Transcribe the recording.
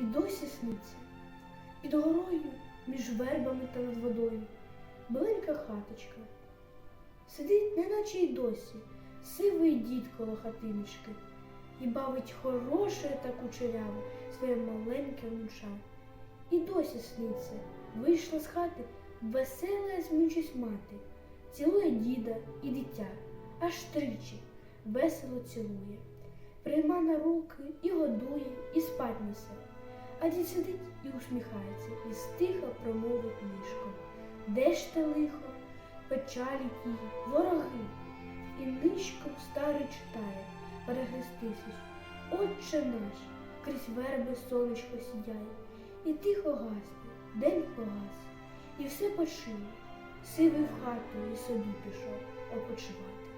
досі сниться. Під горою, між вербами та над водою, маленька хаточка. Сидить, неначе й досі, сивий дід коло хатиночки, і бавить хороше та кучеряве своє маленьке внуча. І досі сниться, вийшла з хати весела змючись мати, цілує діда і дитя, аж тричі весело цілує, прийма на руки і годує, і спать несе. А дід сидить і усміхається, і стиха промовить нишко. Де ж те лихо, печалі тії, вороги? І нишком старий читає, перехрестившись. Отче наш, крізь верби сонечко сідяє, і тихо гасне, день погас, і все почило. Сивий в хату і собі пішов опочивати.